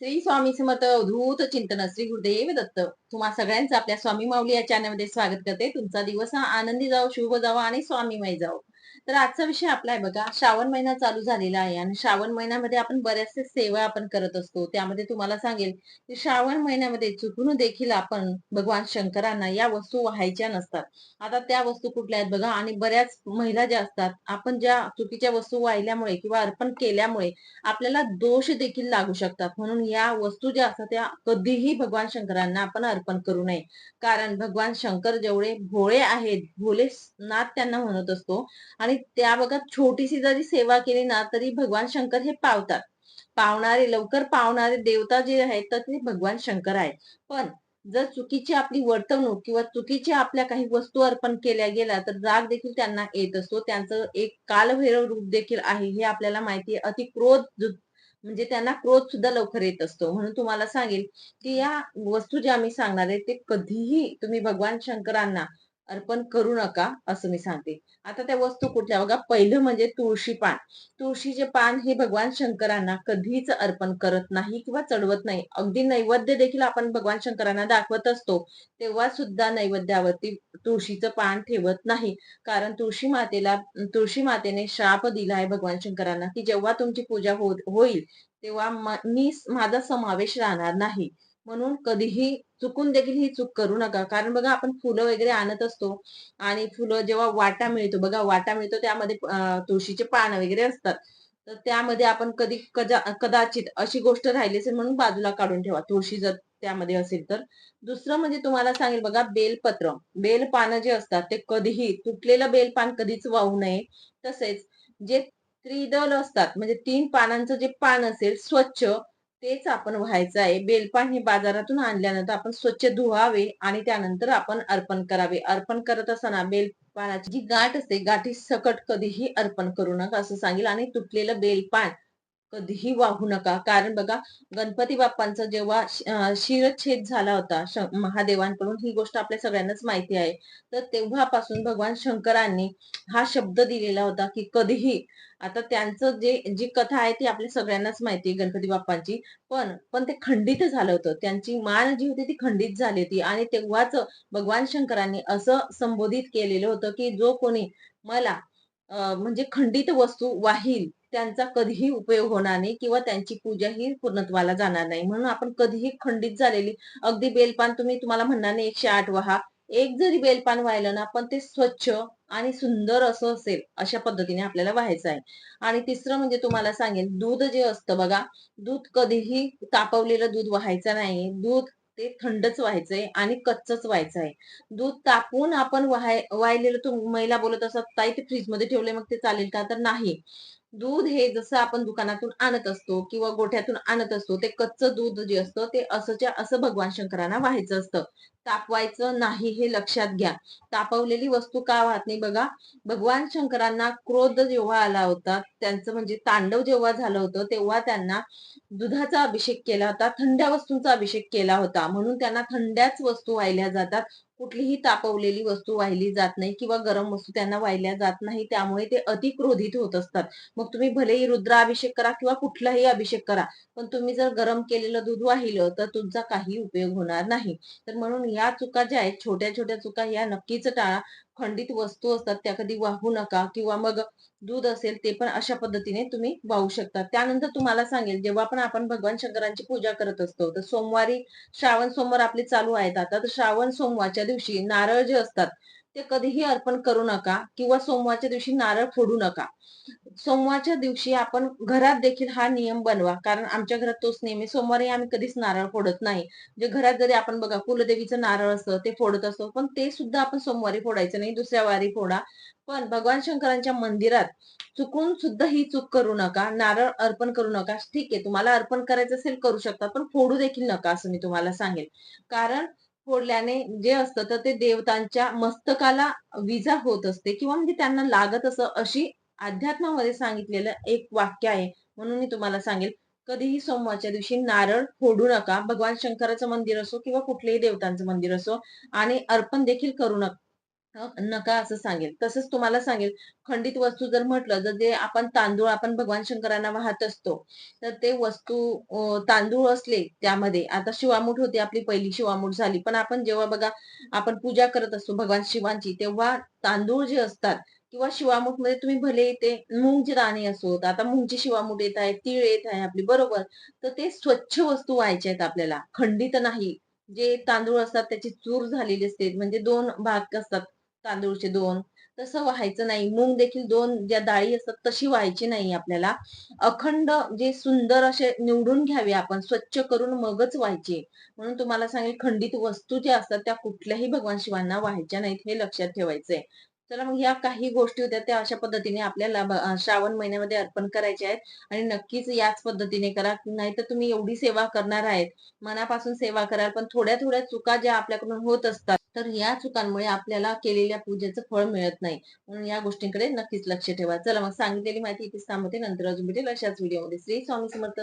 श्री स्वामी समर्थ अवधूत चिंतन श्री गुरुदेव दत्त. तुम्हा सगळ्यांचं आपल्या स्वामी माऊली या चॅनलमध्ये स्वागत करते. तुमचा दिवस हा आनंदी जाओ शुभ जावा आणि स्वामीमय जाओ तर आजचा विषय आपला आहे बघा. श्रावण महिना चालू झालेला आहे आणि श्रावण महिन्यामध्ये आपण बऱ्याचशा सेवा आपण करत असतो. त्यामध्ये तुम्हाला सांगेल की श्रावण महिन्यामध्ये चुकून देखील आपण भगवान शंकरांना या वस्तू व्हायच्या नसतात. आता त्या वस्तू कुठल्या आहेत बघा? आणि बऱ्याच महिला ज्या असतात आपण ज्या चुकीच्या वस्तू वाहिल्यामुळे किंवा अर्पण केल्यामुळे आपल्याला दोष देखील लागू शकतात. म्हणून या वस्तू ज्या असतात त्या कधीही भगवान शंकरांना आपण अर्पण करू नये. कारण भगवान शंकर जेवढे भोळे आहेत भोले नाथ त्यांना म्हणत असतो. आणि त्या बघा छोटीशी जरी सेवा केली ना तरी भगवान शंकर हे पावतात. पावणारे लवकर पावणारे देवता जे आहेत तर ते भगवान शंकर आहेत. पण जर चुकीची आपली वर्तवणूक किंवा चुकीच्या आपल्या काही वस्तू अर्पण केल्या गेल्या तर राग देखील त्यांना येत असतो. त्यांचं एक कालभैरव रूप देखील आहे हे आपल्याला माहिती आहे. अति क्रोध म्हणजे त्यांना क्रोध सुद्धा लवकर येत असतो. म्हणून तुम्हाला सांगेल की या वस्तू ज्या मी सांगणार आहे ते कधीही तुम्ही भगवान शंकरांना अर्पण करू नका असं मी सांगते. आता त्या वस्तू कुठल्या? बघा पहिलं म्हणजे तुळशी पान. तुळशीचे पान हे भगवान शंकरांना कधीच अर्पण करत नाही किंवा चढवत नाही. अगदी नैवेद्य देखील आपण भगवान शंकरांना दाखवत असतो तेव्हा सुद्धा नैवेद्यावरती तुळशीचं पान ठेवत नाही. कारण तुळशी मातेला तुळशी मातेने श्राप दिला आहे भगवान शंकरांना की जेव्हा तुमची पूजा हो, होईल तेव्हा मी माझा समावेश राहणार नाही. म्हणून कधीही चुकून देखील ही चूक करू नका. कारण बघा आपण फुलं वगैरे आणत असतो आणि फुलं जेव्हा वाटा मिळतो बघा वाटा मिळतो त्यामध्ये तुळशीचे पान वगैरे असतात. तर त्यामध्ये आपण कधी कदा कदाचित अशी गोष्ट राहिली असेल म्हणून बाजूला काढून ठेवा. तुळशी जर त्यामध्ये असेल तर. दुसरं म्हणजे तुम्हाला सांगेल बघा बेलपत्र. बेलपानं जे असतात ते कधीही तुटलेलं बेलपान कधीच वाहू नये. तसेच जे त्रिदल असतात म्हणजे तीन पानांचं जे पान असेल स्वच्छ तेच आपण व्हायचं आहे. बेलपान हे बाजारातून आणल्यानंतर आपण स्वच्छ धुवावे आणि त्यानंतर आपण अर्पण करावे. अर्पण करत असताना बेलपानाची जी गाठ असते गाठी सकट कधीही अर्पण करू नका असं सांगेल. आणि तुटलेलं बेलपान कधीही वाहू नका. कारण बघा गणपती बाप्पांचा जेव्हा शिरच्छेद झाला होता महादेवांकडून ही गोष्ट आपल्या सगळ्यांनाच माहिती आहे. तर तेव्हापासून भगवान शंकरांनी हा शब्द दिलेला होता की कधीही आता त्यांचं जे जी कथा आहे ती आपल्या सगळ्यांनाच माहिती आहे गणपती बाप्पांची. पण पण ते खंडित झालं होतं. त्यांची मान जी होती ती खंडित झाली होती. आणि तेव्हाच भगवान शंकरांनी असं संबोधित केलेलं होतं की जो कोणी मला म्हणजे खंडित वस्तू वाहील त्यांचा कधीही उपयोग होणार नाही किंवा त्यांची पूजा ही पूर्णत्वाला जाणार नाही. म्हणून आपण कधीही खंडित झालेली अगदी बेलपान तुम्ही तुम्हाला म्हणणार नाही एकशे आठ वहा एक जरी बेलपान व्हायला ना पण ते स्वच्छ आणि सुंदर असं असेल अशा पद्धतीने आपल्याला व्हायचं आहे. आणि तिसरं म्हणजे तुम्हाला सांगेल दूध जे असतं बघा दूध कधीही तापवलेलं दूध व्हायचं नाही. दूध ते थंडच व्हायचंय आणि कच्चच व्हायचं आहे. दूध तापून आपण वाहाय वाहिलेलं महिला बोलत असत ताई ते फ्रीजमध्ये ठेवले मग ते चालेल का? तर नाही. दूध हे जसं आपण दुकानातून आणत असतो किंवा गोठ्यातून आणत असतो ते कच्चं दूध जे असतं ते असंच्या असं भगवान शंकरांना व्हायचं असतं. तापवायचं नाही हे लक्षात घ्या. तापवलेली वस्तू का वाहत नाही बघा? भगवान शंकरांना क्रोध जेव्हा आला होता त्यांचं म्हणजे तांडव जेव्हा झालं होतं तेव्हा त्यांना दुधाचा अभिषेक केला होता थंड्या वस्तूंचा अभिषेक केला होता. म्हणून त्यांना थंड्याच वस्तू वाहिल्या जातात. कुठलीही तापवलेली वस्तू वाहिली जात नाही किंवा गरम वस्तू त्यांना वाहिल्या जात नाही त्यामुळे ते अतिक्रोधित होत असतात. मग तुम्ही भलेही रुद्राभिषेक करा किंवा कुठलाही अभिषेक करा पण तुम्ही जर गरम केलेलं दूध वाहिलं तर तुमचा काही उपयोग होणार नाही. तर म्हणून या चुका ज्या आहेत छोट्या छोट्या चुका या नक्कीच टाळा. खंडित वस्तू असतात त्या कधी वाहू नका किंवा मग दूध असेल ते पण अशा पद्धतीने तुम्ही वाहू शकता. त्यानंतर तुम्हाला सांगेल जेव्हा पण आपण भगवान शंकरांची पूजा करत असतो तर सोमवारी श्रावण सोमवार आपले चालू आहेत आता तर श्रावण सोमवारच्या दिवशी नारळ जे असतात ते कधीही अर्पण करू नका किंवा सोमवारच्या दिवशी नारळ फोडू नका. सोमवारच्या दिवशी आपण घरात देखील हा नियम बनवा. कारण आमच्या घरात तोच नेहमी सोमवारी आम्ही कधीच नारळ फोडत नाही. म्हणजे घरात जरी आपण बघा कुलदेवीचं नारळ असतं ते फोडत असतो पण ते सुद्धा आपण सोमवारी फोडायचं नाही. दुसऱ्या वारी फोडा. पण भगवान शंकरांच्या मंदिरात चुकून सुद्धा ही चूक करू नका. नारळ अर्पण करू नका. ठीक आहे तुम्हाला अर्पण करायचं असेल करू शकता पण फोडू देखील नका असं मी तुम्हाला सांगेल कारण फोडल्याने जे असतं तर ते देवतांच्या मस्तकाला विजा होत असते. किंवा म्हणजे त्यांना लागत असं अशी अध्यात्मामध्ये सांगितलेलं एक वाक्य आहे. म्हणून मी तुम्हाला सांगेल कधीही सोमवारच्या दिवशी नारळ फोडू नका. भगवान शंकराचं मंदिर असो किंवा कुठल्याही देवतांचं मंदिर असो आणि अर्पण देखील करू नका. नका असं सांगेल. तसंच तुम्हाला सांगेल खंडित वस्तू जर म्हटलं जर जे आपण तांदूळ आपण भगवान शंकरांना वाहत असतो तर ते वस्तू तांदूळ असले त्यामध्ये. आता शिवामूठ होती आपली पहिली शिवामूठ झाली. पण आपण जेव्हा बघा आपण पूजा करत असतो भगवान शिवांची तेव्हा तांदूळ जे असतात किंवा शिवामूठमध्ये तुम्ही भले ते मुंगची दाणे असोत आता मूगची शिवामूठ येत आहे तीळ येत आहे आपली बरोबर. तर ते स्वच्छ वस्तू व्हायच्या आहेत आपल्याला. खंडित नाही. जे तांदूळ असतात त्याची चूर झालेली असते. म्हणजे दोन भाग असतात. तांदूळचे दोन. तसं व्हायचं नाही. मूग देखील दोन ज्या डाळी असतात तशी व्हायची नाही आपल्याला. अखंड जे सुंदर असे निवडून घ्यावे आपण स्वच्छ करून मगच व्हायचे. म्हणून तुम्हाला सांगेल खंडित वस्तू ज्या असतात त्या कुठल्याही भगवान शिवांना व्हायच्या नाहीत हे लक्षात ठेवायचंय. चला मग या काही गोष्टी होत्या त्या अशा पद्धतीने आपल्याला श्रावण महिन्यामध्ये अर्पण करायचे आहेत. आणि नक्कीच याच पद्धतीने करा नाहीतर तुम्ही एवढी सेवा करणार आहेत. मनापासून सेवा कराल पण थोड्या थोड्या चुका ज्या आपल्याकडून होत असतात तर या चुकांमुळे आपल्याला केलेल्या पूजेचं फळ मिळत नाही. म्हणून या गोष्टींकडे नक्कीच लक्ष ठेवा. चला मग सांगितलेली माहिती इथेच थांबवते. नंतर अजून भेटेल अशाच व्हिडिओमध्ये श्री स्वामी समर्थ.